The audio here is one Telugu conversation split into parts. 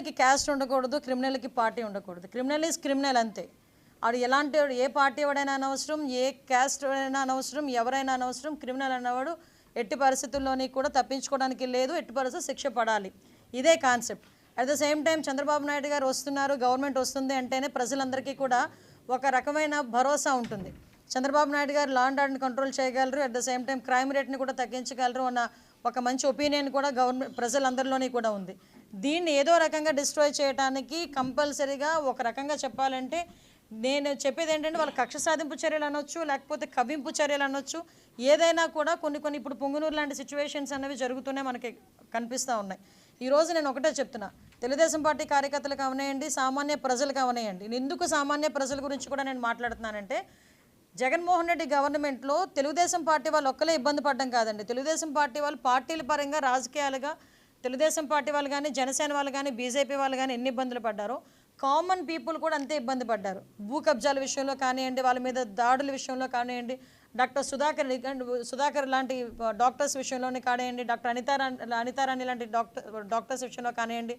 క్రిమినల్కి క్యాస్ట్ ఉండకూడదు క్రిమినల్కి పార్టీ ఉండకూడదు. క్రిమినల్ ఈజ్ క్రిమినల్ అంతే. ఆడు ఎలాంటి వాడు ఏ పార్టీ వాడైనా అనవసరం ఏ క్యాస్ట్ అయినా అనవసరం ఎవరైనా అనవసరం క్రిమినల్ అన్నవాడు ఎట్టి పరిస్థితుల్లోని కూడా తప్పించుకోవడానికి లేదు ఎట్టి పరిస్థితి శిక్ష పడాలి. ఇదే concept. At the same time Chandrababu Naidu garu వస్తున్నారు గవర్నమెంట్ వస్తుంది అంటేనే ప్రజలందరికీ కూడా ఒక రకమైన భరోసా ఉంటుంది. చంద్రబాబు నాయుడు గారు లా అండ్ ఆర్డర్ని కంట్రోల్ చేయగలరు at the same time crime రేట్ని కూడా తగ్గించగలరు అన్న ఒక మంచి ఒపీనియన్ కూడా గవర్నమెంట్ ప్రజలందరిలోని కూడా ఉంది. దీన్ని ఏదో రకంగా డిస్ట్రాయ్ చేయడానికి కంపల్సరీగా ఒక రకంగా చెప్పాలంటే నేను చెప్పేది ఏంటంటే వాళ్ళ కక్ష సాధింపు చర్యలు అనొచ్చు లేకపోతే కవింపు చర్యలు అనొచ్చు. ఏదైనా కూడా కొన్ని కొన్ని ఇప్పుడు పొంగునూరు లాంటి సిచ్యువేషన్స్ అనేవి జరుగుతూనే మనకి కనిపిస్తూ ఉన్నాయి. ఈరోజు నేను ఒకటే చెప్తున్నా. తెలుగుదేశం పార్టీ కార్యకర్తలు కావనేయండి సామాన్య ప్రజలు అవనేయండి ఎందుకు సామాన్య ప్రజల గురించి కూడా నేను మాట్లాడుతున్నానంటే జగన్మోహన్ రెడ్డి గవర్నమెంట్లో తెలుగుదేశం పార్టీ వాళ్ళు ఒక్కలే ఇబ్బంది పడడం కాదండి. తెలుగుదేశం పార్టీ వాళ్ళు పార్టీల పరంగా రాజకీయాలుగా తెలుగుదేశం పార్టీ వాళ్ళు కానీ జనసేన వాళ్ళు కానీ బీజేపీ వాళ్ళు కానీ ఎన్ని ఇబ్బందులు పడ్డారో కామన్ పీపుల్ కూడా అంతే ఇబ్బంది పడ్డారు. భూ కబ్జాల విషయంలో కానివ్వండి వాళ్ళ మీద దాడుల విషయంలో కానివ్వండి డాక్టర్ సుధాకర్ సుధాకర్ లాంటి డాక్టర్స్ విషయంలోనే కానివ్వండి డాక్టర్ అనితారా అనితారాణి లాంటి డాక్టర్ డాక్టర్స్ విషయంలో కానివ్వండి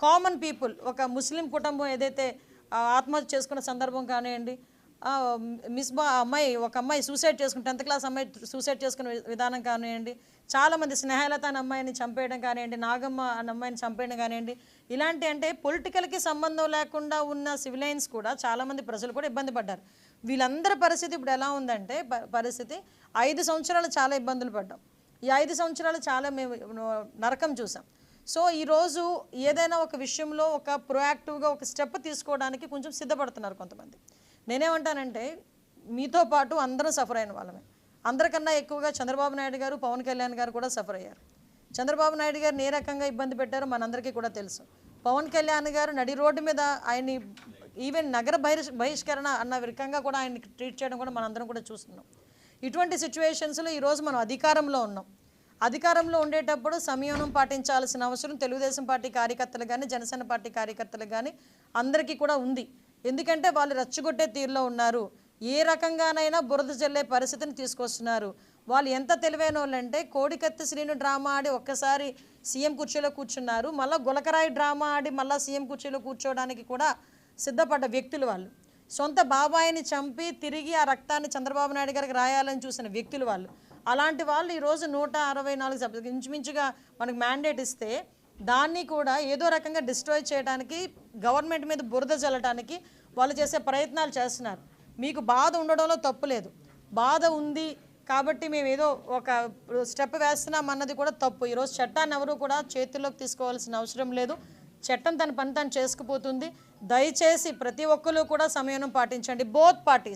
కామన్ పీపుల్ ఒక ముస్లిం కుటుంబం ఏదైతే ఆత్మహత్య చేసుకున్న సందర్భం కానివ్వండి మిస్బా బా అమ్మాయి ఒక అమ్మాయి సూసైడ్ చేసుకుని టెన్త్ క్లాస్ అమ్మాయి సూసైడ్ చేసుకునే విధానం కానివ్వండి చాలామంది స్నేహలత అనే అమ్మాయిని చంపేయడం కానివ్వండి నాగమ్మ అనే అమ్మాయిని చంపేయడం కానివ్వండి ఇలాంటి అంటే పొలిటికల్కి సంబంధం లేకుండా ఉన్న సివిలైన్స్ కూడా చాలామంది ప్రజలు కూడా ఇబ్బంది పడ్డారు. వీళ్ళందరి పరిస్థితి ఇప్పుడు ఎలా ఉందంటే ప- పరిస్థితి ఐదు సంవత్సరాలు చాలా ఇబ్బందులు పడ్డాం. ఈ ఐదు సంవత్సరాలు చాలా మేము నరకం చూసాం. సో ఈరోజు ఏదైనా ఒక విషయంలో ఒక ప్రొయాక్టివ్గా ఒక స్టెప్ తీసుకోవడానికి కొంచెం సిద్ధపడుతున్నారు కొంతమంది. నేనేమంటానంటే మీతో పాటు అందరం సఫర్ అయిన వాళ్ళమే. అందరికన్నా ఎక్కువగా చంద్రబాబు నాయుడు గారు పవన్ కళ్యాణ్ గారు కూడా సఫర్ అయ్యారు. చంద్రబాబు నాయుడు గారు ఏ రకంగా ఇబ్బంది పెట్టారో మనందరికీ కూడా తెలుసు. పవన్ కళ్యాణ్ గారు నడి రోడ్డు మీద ఆయన్ని ఈవెన్ నగర బహిష్ బహిష్కరణ అన్న రకంగా కూడా ఆయన ట్రీట్ చేయడం కూడా మనందరం కూడా చూస్తున్నాం. ఇటువంటి సిచ్యువేషన్స్లో ఈరోజు మనం అధికారంలో ఉన్నాం. అధికారంలో ఉండేటప్పుడు సంయమనం పాటించాల్సిన అవసరం తెలుగుదేశం పార్టీ కార్యకర్తలు కానీ జనసేన పార్టీ కార్యకర్తలు కానీ అందరికీ కూడా ఉంది. ఎందుకంటే వాళ్ళు రెచ్చగొట్టే తీరులో ఉన్నారు. ఏ రకంగానైనా బురద జల్లే పరిస్థితిని తీసుకొస్తున్నారు. వాళ్ళు ఎంత తెలివైన వాళ్ళంటే కోడికత్తి శ్రీను డ్రామా ఆడి ఒక్కసారి సీఎం కుర్చీలో కూర్చున్నారు. మళ్ళీ గులకరాయి డ్రామా ఆడి మళ్ళీ సీఎం కుర్చీలో కూర్చోవడానికి కూడా సిద్ధపడ్డ వ్యక్తులు వాళ్ళు. సొంత బాబాయిని చంపి తిరిగి ఆ రక్తాన్ని చంద్రబాబు నాయుడు గారికి రాయాలని చూసిన వ్యక్తులు వాళ్ళు. అలాంటి వాళ్ళు ఈరోజు నూట అరవై నాలుగు సభ్యులు. ఇంచుమించుగా మనకు మ్యాండేట్ ఇస్తే దాన్ని కూడా ఏదో రకంగా డిస్ట్రాయ్ చేయడానికి గవర్నమెంట్ మీద బురద చల్లడానికి వాళ్ళు చేసే ప్రయత్నాలు చేస్తున్నారు. మీకు బాధ ఉండడంలో తప్పు లేదు. బాధ ఉంది కాబట్టి మేము ఏదో ఒక స్టెప్ వేస్తున్నాం అన్నది కూడా తప్పు. ఈరోజు చట్టాన్ని ఎవరు కూడా చేతుల్లోకి తీసుకోవాల్సిన అవసరం లేదు. చట్టం తన పని తను చేసుకుపోతుంది. దయచేసి ప్రతి ఒక్కరు కూడా సమయం పాటించండి. Both parties